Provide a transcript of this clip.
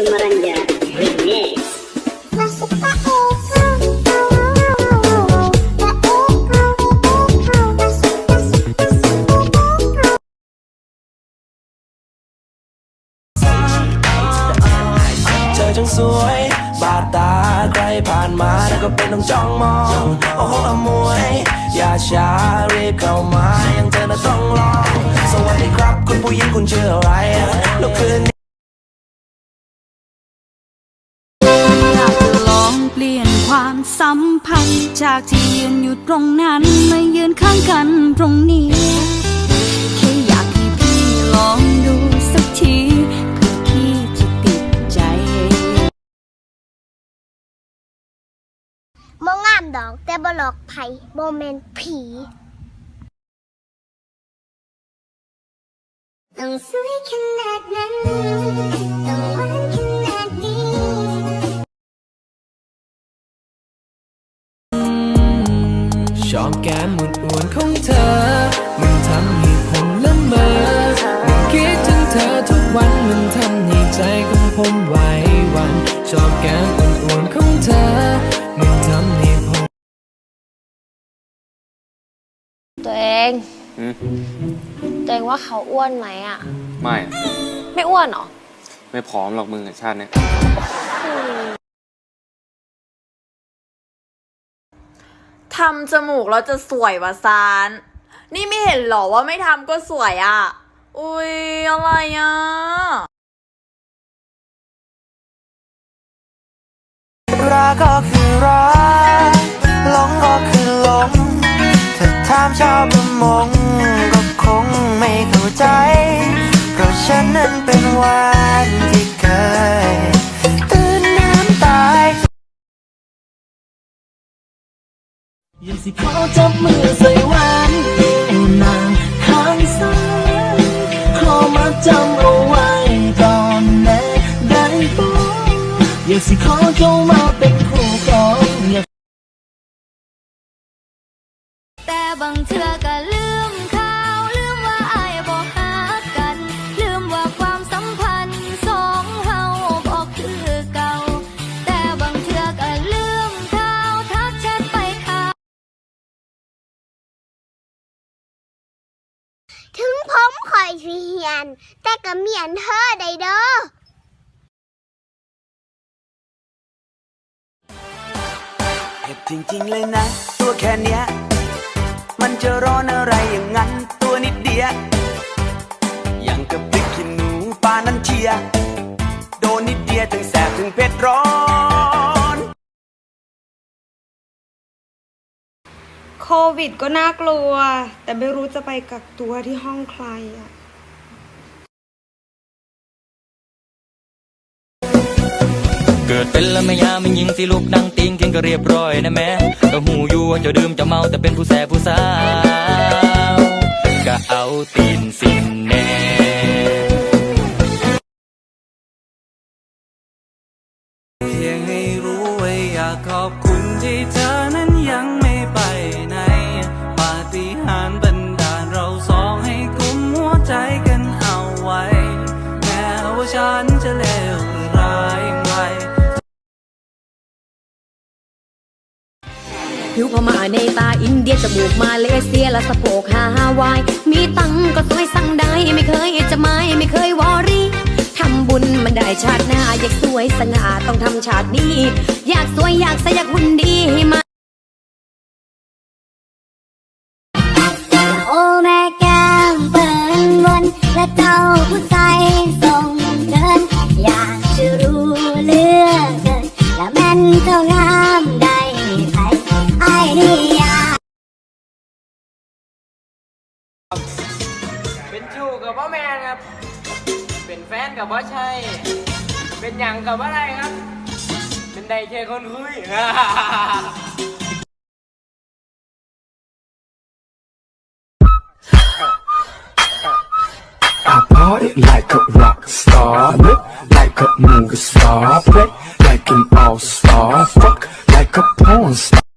Sumaranja Remix. Masuk Pak Eko Pak Eko Eko Masuk masuk masuk Eko เธอจังสวยบาดตาใครผ่านมาแล้วก็เป็นต้องจ้องมองโอ้โหอมวยอย่าช้ารีบเข้ามายังเธอน่ะต้องลอสวัสดีครับ คุณผู้หญิงคุณชื่ออะไรลุกขึ้น องเปลี่ยนความสัมพันธ์ จากที่ยืนอยู่ตรงนั้นมายืนข้างกันตรงนี้ แค่อยากให้พี่ลองดูสักทีเพื่อพี่จะติดใจมองงามดอกแต่บลอกไผบ่แม่นผีต้องสวยขนาดนั้นต้องหวาน ชอบแก้มมุนอ้วนๆของเธอ มันทำให้ผมละเมอมันคิดถึงเธอทุกวันมันทำให้ใจของผมไหวหวันชอบแก้มอ้วนๆของเธอ มันทำให้ผม ตัวเองตัวเองว่าเขาอ้วนไหมอะ ไม่อะไม่อ้วนเหรอ ไม่พร้อมหรอกมึงอะชาติเนี้ย ทำจมูกแล้วจะสวยวะซาน นี่ไม่เห็นหรอว่าไม่ทำก็สวยอะ่ะ อุ้ยอะไรอะ่ะรักก็คือรักหลงก็คือหลงถ้าถามชาวประมงก็คงไม่เข้าใจ เพราะฉันนั้นเป็นวาน สิขอจับมือใส่หวานไอ้นางข้างซ้ายขอมาจำเอาไว้ก่อนแน่ได้บ่อยากสิขอเจ้ามาเป็นคู่ครองอยากแต่บางเธอก็ ถึงผมคอยสิเฮียน แต่ก็เมียนเธอได้เด้อเผ็ดจริงๆเลยนะ ตัวแค่เนี้ย มันจะร้อนอะไรอย่างนั้น ตัวนิดเดียวอย่างกับพริกขี้หนูปลานั้นเชีย โดนนิดเดียวถึงแสบถึงเผ็ดร้อน ควิดก็น่ากลัว แต่ไม่รู้จะไปกักตัวที่ห้องใครอะเกิดเป็นแล้วแม่ยามันยิงสิลูกนั่งติงกินก็เรียบร้อยนะแม่ก็หูอยู่ว่าเจะดื่มเจะเมาแต่เป็นผู้แสบผู้สาวก็เอาตีนสินแน่เพียงให้รู้ไว้อยากขอบคุณที่เธ ผิวพม่าในตาอินเดียจมูกมาเลเซียและสะโพกฮาวาย มีตังก็สวยสั่งได้ไม่เคยจะไม่ไม่เคยวอรี่ทำบุญมันได้ชาติหน้า อยากสวยสง่าต้องทำชาตินี้ อยากสวยอยากใสอยากหุ่นดีให้มา กับพ่อแมนครับ เป็นแฟนกับพ่อชัยเป็นหยังกับว่าอะไรครับ เป็นได้แค่คนคุย I party like a rock star, look like a movie star, play like an all-star, fuck like a porn star.